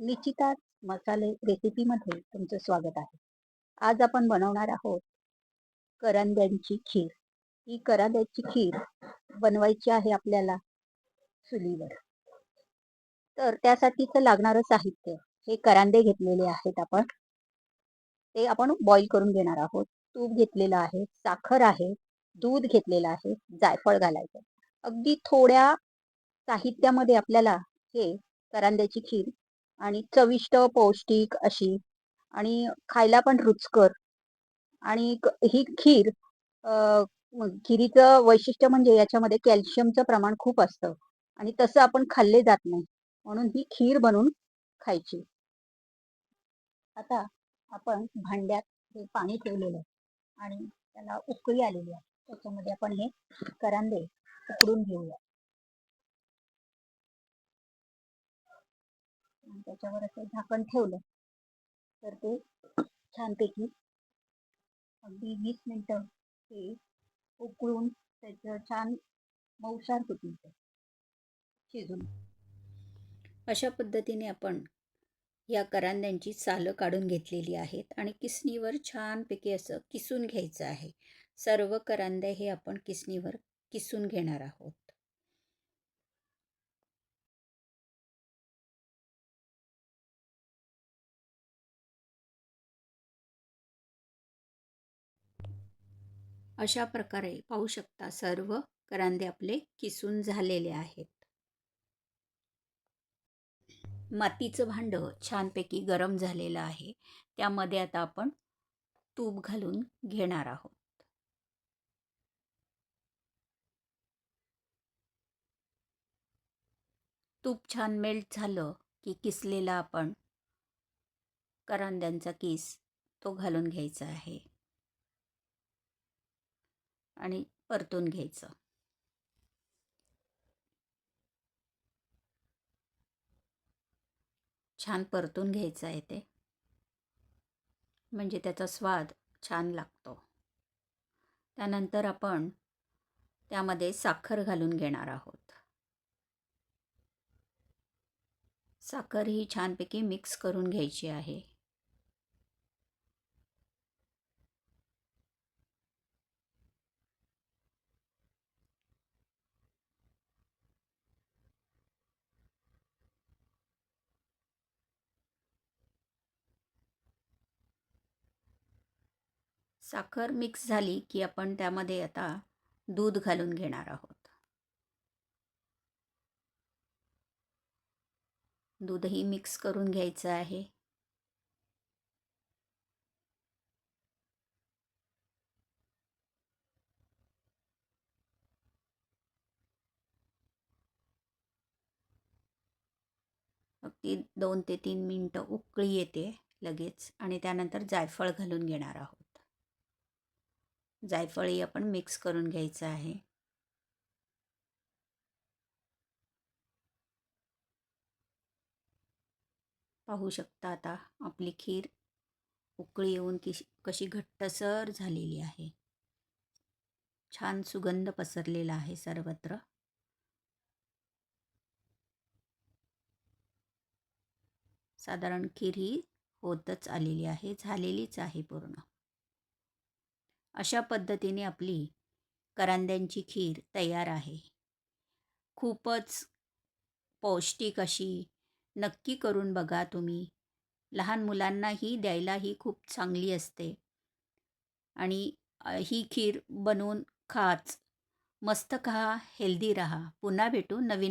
निश्चिताच मसाले रेसिपीमध्ये तुमचं स्वागत आहे. आज आपण बनवणार आहोत करंद्यांची खीर. ही करांद्याची खीर बनवायची आहे आपल्याला चुलीवर. तर त्यासाठीचं लागणारं साहित्य हे करांदे घेतलेले आहेत आपण. ते आपण बॉईल करून घेणार आहोत. तूप घेतलेलं आहे साखर आहे दूध घेतलेलं आहे जायफळ घालायचं. अगदी थोड्या साहित्यामध्ये आपल्याला हे करांद्याची खीर आणि चविष्ट पौष्टिक अशी. आणि खायला पण रुचकर. आणि ही खीर खिरीचं वैशिष्ट्य म्हणजे याच्यामध्ये कॅल्शियमचं प्रमाण खूप असतं. आणि तसं आपण खाल्ले जात नाही. म्हणून ही खीर बनवून खायची. आता आपण भांड्यात हे पाणी ठेवलेलं आहे. आणि त्याला उकळी आलेली आहे. त्याच्यामध्ये आपण हे करांदे उकडून घेऊया. त्याच्यावर असं झाकण ठेवलं. तर ते छानपैकी अगदी वीस मिनटं ते उकळून त्याचं छान मऊसार होतील शिजून. अशा पद्धतीने आपण या करांद्यांची सालं काढून घेतलेली आहेत आणि किसणीवर छानपैकी असं किसून घ्यायचं आहे. सर्व करांदे हे आपण किसणीवर किसून घेणार आहोत. अशा प्रकारे पाहू शकता सर्व करांदे आपले किसून झालेले आहेत. मातीचं भांडं छानपैकी गरम झालेलं आहे. त्यामध्ये आता आपण तूप घालून घेणार आहोत. तूप छान मेल्ट झालं की किसलेला आपण करांद्यांचा किस तो घालून घ्यायचा आहे. आणि परतून घ्यायचं. छान परतून घ्यायचं आहे ते. म्हणजे त्याचा स्वाद छान लागतो. त्यानंतर आपण त्यामध्ये साखर घालून घेणार आहोत. साखर ही छानपैकी मिक्स करून घ्यायची आहे. साखर मिक्स झाली की आपण त्यामध्ये आता दूध घालून घेणार आहोत. दूधही मिक्स करून घ्यायचं आहे. अगदी दोन ते तीन मिनटं उकळी येते लगेच आणि त्यानंतर जायफळ घालून घेणार आहोत. जायफळी आपण मिक्स करून घ्यायचं आहे. पाहू शकता आता आपली खीर उकळी येऊन की कशी घट्टसर झालेली आहे. छान सुगंध पसरलेला आहे सर्वत्र. साधारण खीर ही होतच आलेली आहे झालेलीच आहे पूर्ण. अशा पद्धतीने आपली करांद्यांची खीर तयार आहे. खूपच पौष्टिक अशी नक्की करून बघा तुम्ही. लहान मुलांनाही द्यायलाही खूप चांगली असते. आणि ही खीर बनवून खाच. मस्त खा हेल्दी राहा. पुन्हा भेटू नवीन